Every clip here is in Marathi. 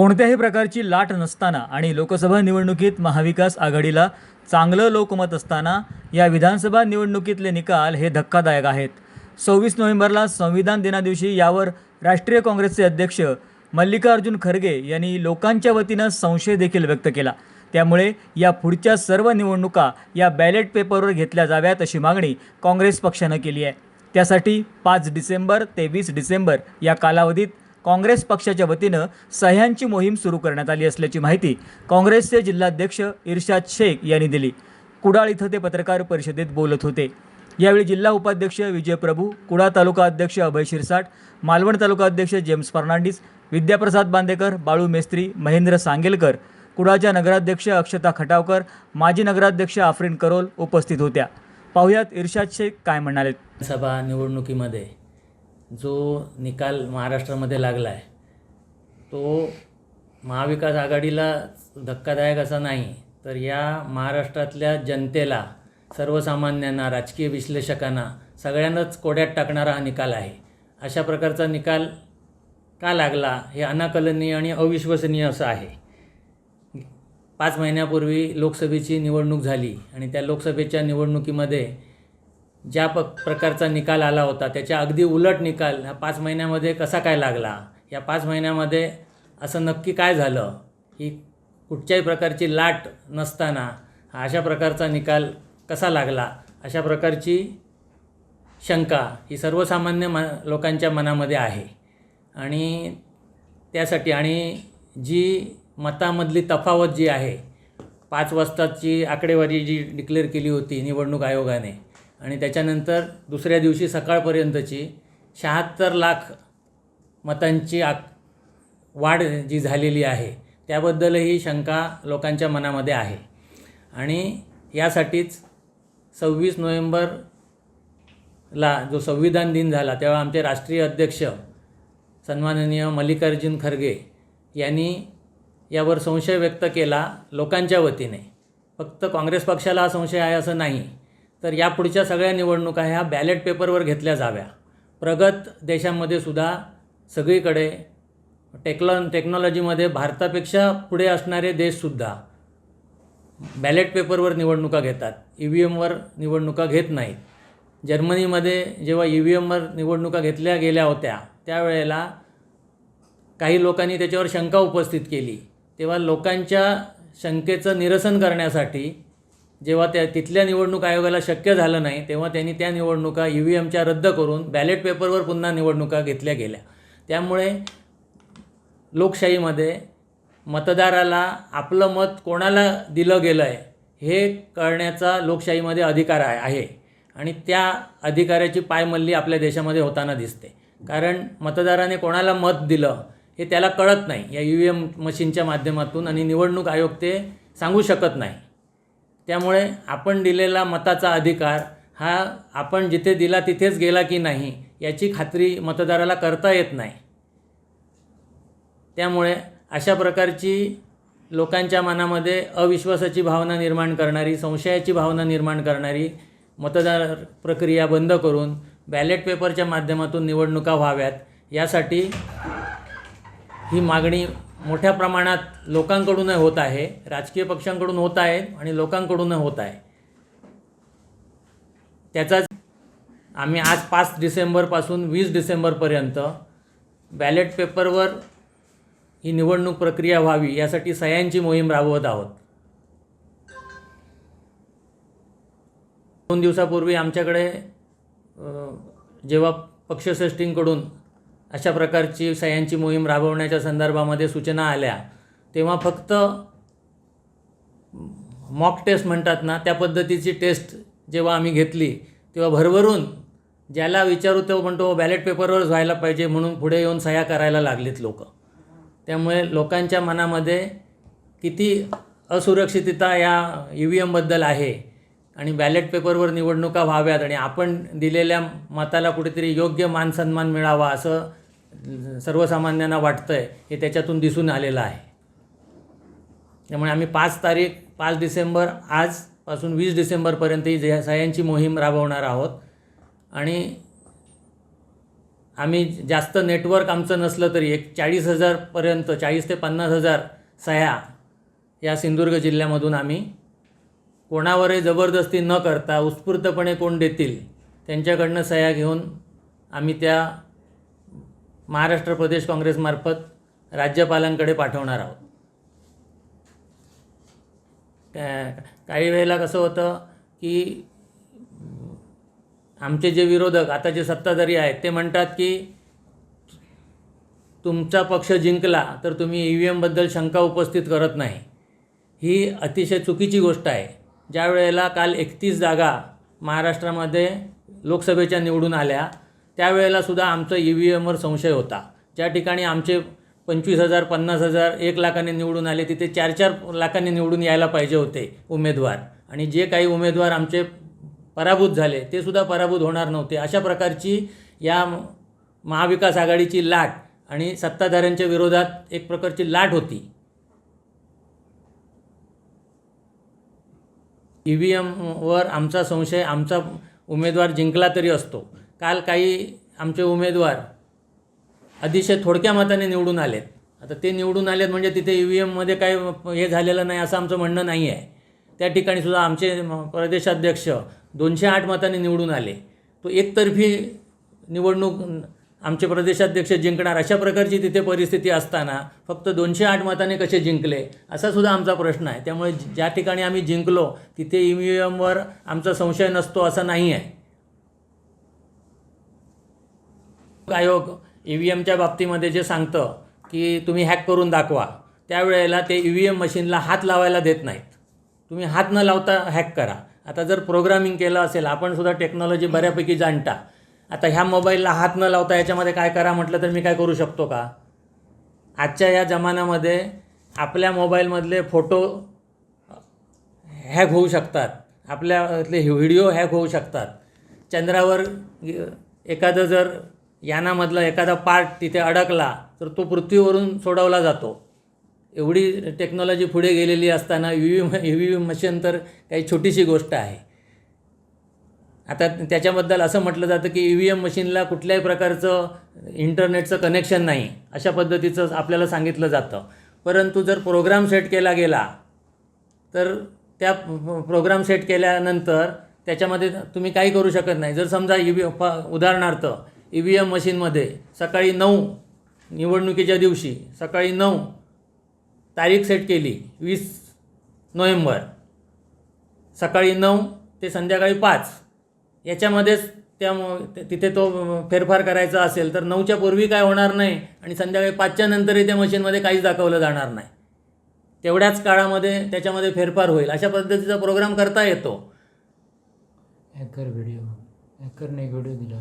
कोणत्याही प्रकारची लाट नसताना आणि लोकसभा निवडणुकीत महाविकास आघाडीला चांगलं लोकमत असताना या विधानसभा निवडणुकीतले निकाल हे धक्कादायक आहेत. सव्वीस नोव्हेंबरला संविधान दिनादिवशी यावर राष्ट्रीय काँग्रेसचे अध्यक्ष मल्लिकार्जुन खरगे यांनी लोकांच्या वतीनं संशय देखील व्यक्त केला. त्यामुळे या पुढच्या सर्व निवडणुका या बॅलेट पेपरवर घेतल्या जाव्यात अशी मागणी काँग्रेस पक्षानं केली आहे. त्यासाठी पाच डिसेंबर ते वीस डिसेंबर या कालावधीत काँग्रेस पक्षाच्या वतीनं सह्यांची मोहीम सुरू करण्यात आली असल्याची माहिती काँग्रेसचे जिल्हाध्यक्ष इर्शाद शेख यांनी दिली. कुडाळ इथं ते पत्रकार परिषदेत बोलत होते. यावेळी जिल्हा उपाध्यक्ष विजय प्रभू कुडाळ तालुका अध्यक्ष अभय शिरसाट मालवण तालुका अध्यक्ष जेम्स फर्नांडिस विद्याप्रसाद बांदेकर बाळू मेस्त्री महेंद्र सांगेलकर कुडाळच्या नगराध्यक्ष अक्षता खटावकर माजी नगराध्यक्ष आफरीन करोल उपस्थित होत्या. पाहुयात इर्शाद शेख काय म्हणाले? सभा निवडणुकीमध्ये जो निकाल महाराष्ट्रामध्ये लागला आहे तो महाविकास आघाडीला धक्कादायक असा नाही तर या महाराष्ट्रातल्या जनतेला सर्वसामान्यांना राजकीय विश्लेषकांना सगळ्यांनाच कोड्यात टाकणारा हा निकाल आहे. अशा प्रकारचा निकाल का लागला हे अनाकलनीय आणि अविश्वसनीय असं आहे. पाच महिन्यापूर्वी लोकसभेची निवडणूक झाली आणि त्या लोकसभेच्या निवडणुकीमध्ये ज्या प प्रकारचा निकाल आला होता त्याच्या अगदी उलट निकाल ह्या पाच महिन्यामध्ये कसा काय लागला? या पाच महिन्यामध्ये असं नक्की काय झालं? ही कुठच्याही प्रकारची लाट नसताना हा अशा प्रकारचा निकाल कसा लागला? अशा प्रकारची शंका ही सर्वसामान्य म लोकांच्या मनामध्ये आहे. आणि त्यासाठी आणि जी मतामधली तफावत जी आहे पाच वाजताची आकडेवारी जी डिक्लेअर केली होती निवडणूक आयोगाने आणि त्याच्यानंतर दुसऱ्या दिवशी सकाळपर्यंतची शहात्तर लाख मतांची आक वाढ जी झालेली आहे त्याबद्दलही शंका लोकांच्या मनामध्ये आहे. आणि यासाठीच सव्वीस नोव्हेंबरला जो संविधान दिन झाला तेव्हा आमचे राष्ट्रीय अध्यक्ष सन्माननीय मल्लिकार्जुन खरगे यांनी यावर संशय व्यक्त केला लोकांच्या वतीने. फक्त काँग्रेस पक्षाला हा संशय आहे असं नाही तर यापुढच्या सगळ्या निवडणुका ह्या बॅलेट पेपरवर घेतल्या जाव्या. प्रगत देशामध्ये सुद्धा सगळीकडे टेक्लॉ टेक्नॉलॉजीमध्ये भारतापेक्षा पुढे असणारे देशसुद्धा बॅलेट पेपरवर निवडणुका घेतात. ई व्ही एमवर निवडणुका घेत नाहीत. जर्मनीमध्ये जेव्हा ई व्ही एमवर निवडणुका घेतल्या गेल्या होत्या त्यावेळेला काही लोकांनी त्याच्यावर शंका उपस्थित केली. तेव्हा लोकांच्या शंकेचं निरसन करण्यासाठी जेव्हा त्या तिथल्या निवडणूक आयोगाला शक्य झालं नाही तेव्हा त्यांनी त्या निवडणुका ई व्ही एमच्या रद्द करून बॅलेट पेपरवर पुन्हा निवडणुका घेतल्या गेल्या. त्यामुळे लोकशाहीमध्ये मतदाराला आपलं मत कोणाला दिलं गेलं आहे हे कळण्याचा लोकशाहीमध्ये अधिकार आहे आहे. आणि त्या अधिकाराची पायमल्ली आपल्या देशामध्ये होताना दिसते. कारण मतदाराने कोणाला मत दिलं हे त्याला कळत नाही या ई व्ही एम मशीनच्या माध्यमातून आणि निवडणूक आयोग ते सांगू शकत नाही. त्यामुळे आपण दिलेला मताचा अधिकार हा आपण जिथे दिला तिथेच गेला की नाही याची खात्री मतदाराला करता येत नाही. त्यामुळे अशा प्रकारची लोकांच्या मनामध्ये अविश्वासाची भावना निर्माण करणारी संशयाची भावना निर्माण करणारी मतदार प्रक्रिया बंद करून बॅलेट पेपरच्या माध्यमातून निवडणुका व्हाव्यात यासाठी ही मागणी मोठ्या प्रमाणात लोकांकडूनही होत आहे राजकीय पक्षांकडून होत आहे आणि लोकांकडूनही होत आहे. त्याचाच आम्ही आज पाच डिसेंबरपासून वीस डिसेंबरपर्यंत बॅलेट पेपरवर ही निवडणूक प्रक्रिया व्हावी यासाठी सह्यांची मोहीम राबवत आहोत. दोन दिवसापूर्वी आमच्याकडे जेव्हा पक्षश्रेष्ठींकडून अशा प्रकारची सह्यांची मोहीम राबवण्याच्या संदर्भामध्ये सूचना आल्या. तेव्हा फक्त मॉक टेस्ट म्हणतात ना त्या पद्धतीची टेस्ट जेव्हा आम्ही घेतली तेव्हा भरभरून ज्याला विचारू तो म्हणतो बॅलेट पेपरवरच व्हायला पाहिजे म्हणून पुढे येऊन सह्या करायला लागलीत लोक. त्यामुळे लोकांच्या मनामध्ये किती असुरक्षितता या ई व्ही एमबद्दल आहे आणि बॅलेट पेपरवर निवडणुका व्हाव्यात आणि आपण दिलेल्या मताला कुठेतरी योग्य मान सन्मान मिळावा असं सर्वसामान्यांना वाटतं आहे हे त्याच्यातून दिसून आलेलं आहे. त्यामुळे आम्ही पाच तारीख पाच डिसेंबर आजपासून वीस डिसेंबरपर्यंत ही जे सह्यांची मोहीम राबवणार आहोत. आणि आम्ही जास्त नेटवर्क आमचं नसलं तरी एक चाळीस हजारपर्यंत चाळीस ते पन्नास हजार सह्या या सिंधुदुर्ग जिल्ह्यामधून आम्ही कोणावरही जबरदस्ती न करता उत्स्फूर्तपणे कोण देतील त्यांच्याकडनं सह्या घेऊन आम्ही त्या महाराष्ट्र प्रदेश काँग्रेसमार्फत राज्यपालांकडे पाठवणार आहोत. काही वेळेला कसं होतं की आमचे जे विरोधक आता जे सत्ताधारी आहेत ते म्हणतात की तुमचा पक्ष जिंकला तर तुम्ही ई व्ही एमबद्दल शंका उपस्थित करत नाही. ही अतिशय चुकीची गोष्ट आहे. ज्या वेळेला काल एकतीस जागा महाराष्ट्रामध्ये लोकसभेच्या निवडून आल्या त्यावेळेला सुद्धा आमचं ई व्ही एमवर संशय होता. ज्या ठिकाणी आमचे पंचवीस हजार पन्नास हजार एक लाखाने निवडून आले तिथे चार चार लाखांनी निवडून यायला पाहिजे होते उमेदवार. आणि जे काही उमेदवार आमचे पराभूत झाले ते सुद्धा पराभूत होणार नव्हते. अशा प्रकारची या महाविकास आघाडीची लाट आणि सत्ताधाऱ्यांच्या विरोधात एक प्रकारची लाट होती. ई व्ही एमवर आमचा संशय आमचा उमेदवार जिंकला तरी असतो. काल काही आमचे उमेदवार अतिशय थोडक्या मताने निवडून आलेत. आता ते निवडून आलेत म्हणजे तिथे ई व्ही एममध्ये काही हे झालेलं नाही असं आमचं म्हणणं नाही आहे. त्या ठिकाणी सुद्धा आमचे प्रदेशाध्यक्ष दोनशे आठ मताने निवडून आले. तो एकतर्फी निवडणूक आमचे प्रदेशाध्यक्ष जिंकणार अशा प्रकारची तिथे परिस्थिती असताना फक्त दोनशे आठ मताने कसे जिंकले असा सुद्धा आमचा प्रश्न आहे. त्यामुळे ज्या ठिकाणी आम्ही जिंकलो तिथे ई व्ही एमवर आमचा संशय नसतो असं नाही आहे. आयोग ई व्ही एमच्या बाबतीमध्ये जे सांगतं की तुम्ही हॅक करून दाखवा त्यावेळेला ते ई व्ही एम मशीनला हात लावायला देत नाहीत. तुम्ही हात न लावता हॅक करा. आता जर प्रोग्रामिंग केलं असेल आपण सुद्धा टेक्नॉलॉजी बऱ्यापैकी जाणता. आता ह्या मोबाईलला हात न लावता याच्यामध्ये काय करा म्हटलं तर मी काय करू शकतो का? आजच्या या जमान्यामध्ये आपल्या मोबाईलमधले फोटो हॅक होऊ शकतात. आपल्यातले व्हिडिओ हॅक होऊ शकतात. चंद्रावर एखादं जर यानामधला एखादा पार्ट तिथे अडकला तर तो पृथ्वीवरून सोडवला जातो. एवढी टेक्नॉलॉजी पुढे गेलेली असताना U V U V machine तर काही छोटीशी गोष्ट आहे. आता त्याच्याबद्दल असं म्हटलं जातं की ई व्ही एम मशीनला कुठल्याही प्रकारचं इंटरनेटचं कनेक्शन नाही अशा पद्धतीचं आपल्याला सांगितलं जातं. परंतु जर प्रोग्राम सेट केला गेला तर त्या प्रोग्राम सेट केल्यानंतर त्याच्यामध्ये तुम्ही काही करू शकत नाही. जर समजा ई व्ही उदाहरणार्थ ई व्ही एम मशीनमध्ये सकाळी नऊ निवडणुकीच्या दिवशी सकाळी नऊ तारीख सेट केली वीस नोव्हेंबर. सकाळी नऊ ते संध्याकाळी पाच. याच्यामध्येच त्या तिथे तो फेरफार करायचा असेल तर नऊच्या पूर्वी काय होणार नाही आणि संध्याकाळी पाचच्या नंतरही त्या मशीनमध्ये काहीच दाखवलं जाणार नाही. तेवढ्याच काळामध्ये त्याच्यामध्ये फेरफार होईल. अशा पद्धतीचा प्रोग्राम करता येतो. Hacker video. हॅकरने व्हिडिओ दिला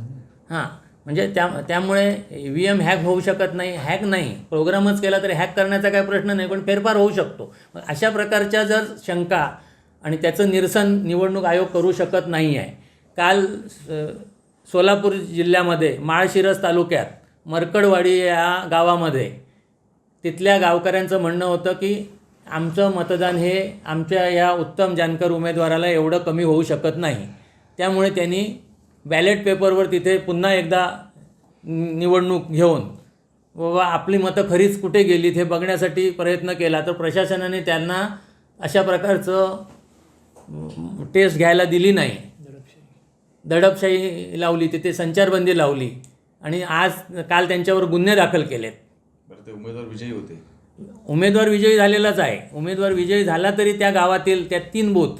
हां. म्हणजे त्या त्यामुळे ई व्ही एम हॅक होऊ शकत नाही हॅक नाही. प्रोग्रामच केला तरी हॅक करण्याचा काही प्रश्न नाही पण फेरफार होऊ शकतो. अशा प्रकारच्या जर शंका आणि त्याचं निरसन निवडणूक आयोग करू शकत नाही आहे काल सोलापूर जिल्ह्यामध्ये माळशिरस तालुक्यात मरकडवाडी या गावामध्ये तिथल्या गावकऱ्यांचं म्हणणं होतं की आमचं मतदान हे आमच्या या उत्तम जानकर उमेदवाराला एवढं कमी होऊ शकत नाही. त्यामुळे त्यांनी बॅलेट पेपरवर तिथे पुन्हा एकदा निवडणूक घेऊन बाबा आपली मतं खरीच कुठे गेलीत हे बघण्यासाठी प्रयत्न केला. तर प्रशासनाने त्यांना अशा प्रकारचं टेस्ट घ्यायला दिली नाही. दडपशाही लावली तिथे संचारबंदी लावली आणि आज काल त्यांच्यावर गुन्हे दाखल केलेत. बरं ते उमेदवार विजयी होते. उमेदवार विजयी झालेलाच आहे. उमेदवार विजयी झाला तरी त्या गावातील त्या तीन बूथ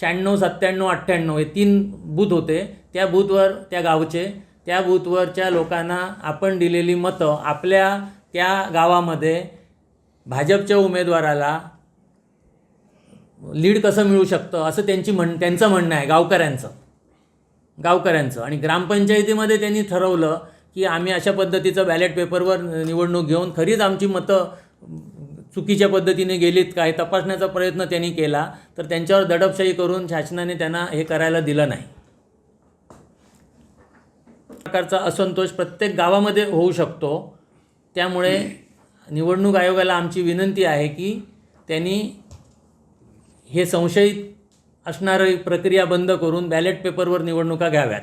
शहाण्णव सत्त्याण्णव अठ्ठ्याण्णव हे तीन बूथ होते. त्या बूथवर त्या गावचे त्या बूथवरच्या लोकांना आपण दिलेली मतं आपल्या त्या गावामध्ये भाजपच्या उमेदवाराला लीड कसं मिळू शकतं असं त्यांची म्हण त्यांचं म्हणणं आहे गावकऱ्यांचं. गावकऱ्यांचं. आणि ग्रामपंचायतीमध्ये त्यांनी ठरवलं की आम्ही अशा पद्धतीचं बॅलेट पेपरवर निवडणूक घेऊन खरीच आमची मतं चुकीच्या पद्धतीने गेलीत काय तपासण्याचा प्रयत्न त्यांनी केला तर त्यांच्यावर दडपशाही करून शासनाने त्यांना हे करायला दिलं नाही. प्रकारचा असंतोष प्रत्येक गावामध्ये होऊ शकतो. त्यामुळे निवडणूक आयोगाला आमची विनंती आहे की त्यांनी हे संशयित असणारी प्रक्रिया बंद करून बॅलेट पेपरवर निवडणुका घ्याव्यात.